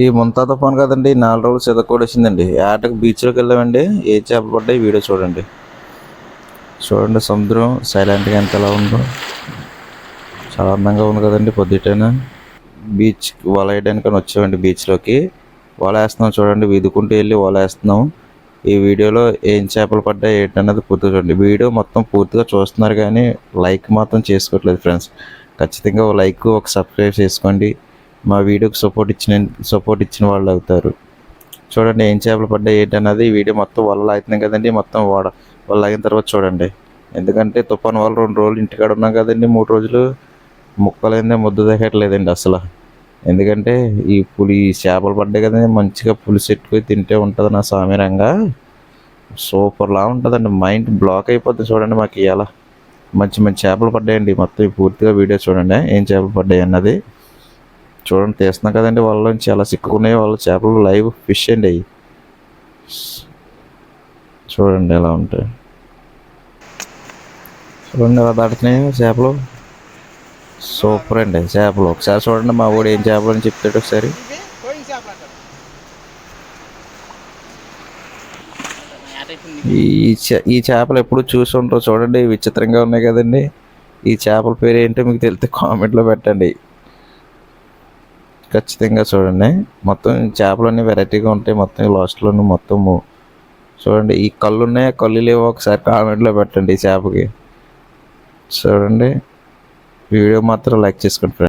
ఈ ముంతా తుఫాన్ కదండి నాలుగు రోజులు సిద్ధకోడి వచ్చిందండి ఆటకు బీచ్లోకి వెళ్ళామండి ఏ చేపలు పడ్డాయి వీడియో చూడండి. చూడండి సముద్రం సైలెంట్గా ఎంత ఎలా ఉందో. చాలా అందంగా ఉంది కదండి పొద్దుటైనా. బీచ్ వల వేయడానికి అని వచ్చామండి బీచ్లోకి వల వేస్తున్నాం చూడండి వీదుకుంటూ వెళ్ళి వల వేస్తున్నాం. ఈ వీడియోలో ఏం చేపలు పడ్డాయి ఏంటన్నది పూర్తిగా చూడండి. వీడియో మొత్తం పూర్తిగా చూస్తున్నారు కానీ లైక్ మాత్రం చేసుకోవట్లేదు ఫ్రెండ్స్ ఖచ్చితంగా ఒక లైక్ ఒక సబ్స్క్రైబ్ చేసుకోండి. మా వీడియోకి సపోర్ట్ ఇచ్చిన సపోర్ట్ ఇచ్చిన వాళ్ళు అవుతారు. చూడండి ఏం చేపలు పడ్డాయి ఏంటన్నది ఈ వీడియో మొత్తం వల్ల అవుతుంది కదండి మొత్తం వాడ వల్ల అయిన తర్వాత చూడండి. ఎందుకంటే తుఫాన్ వల్ల రెండు రోజులు ఇంటికాడ ఉన్నాం కదండి మూడు రోజులు ముక్కలైందే ముద్ద దిగట్లేదండి అసలు. ఎందుకంటే ఈ పులి ఈ చేపలు పడ్డాయి కదండి మంచిగా పులిసి ఎట్టుకొని తింటే ఉంటుంది నా సామీరంగా సూపర్లా ఉంటుందండి మైండ్ బ్లాక్ అయిపోతుంది చూడండి మాకు ఇవాళ మంచి మంచి చేపలు పడ్డాయండి మొత్తం ఈ పూర్తిగా వీడియో చూడండి ఏం చేపలు పడ్డాయి అన్నది. చూడండి తీస్తున్నాం కదండి వాళ్ళలోంచి చాలా సిక్కున్నాయి వాళ్ళ చేపలు లైవ్ ఫిష్ అండి అవి చూడండి ఎలా ఉంటాయి. చూడండి ఎలా దాటుతున్నాయి చేపలు. సూపర్ అండి చేపలు. ఒకసారి చూడండి మా వాడు ఏం చేపలు అని చెప్తాడు ఒకసారి. ఈ చే- ఈ చేపలు ఎప్పుడు చూసి ఉంటారు చూడండి విచిత్రంగా ఉన్నాయి కదండి. ఈ చేపల పేరు ఏంటో మీకు తెలిస్తే కామెంట్లో పెట్టండి. ఖచ్చితంగా చూడండి. మొత్తం చేపలన్నీ వెరైటీగా ఉంటాయి. మొత్తం లాస్ట్లోనూ మొత్తము చూడండి. ఈ కళ్ళు ఉన్నాయి ఆ కళ్ళు లేవో? ఒకసారి కామెంట్లో పెట్టండి ఈ చేపకి. చూడండి. వీడియో మాత్రం లైక్ చేసుకోండి ఫ్రెండ్స్.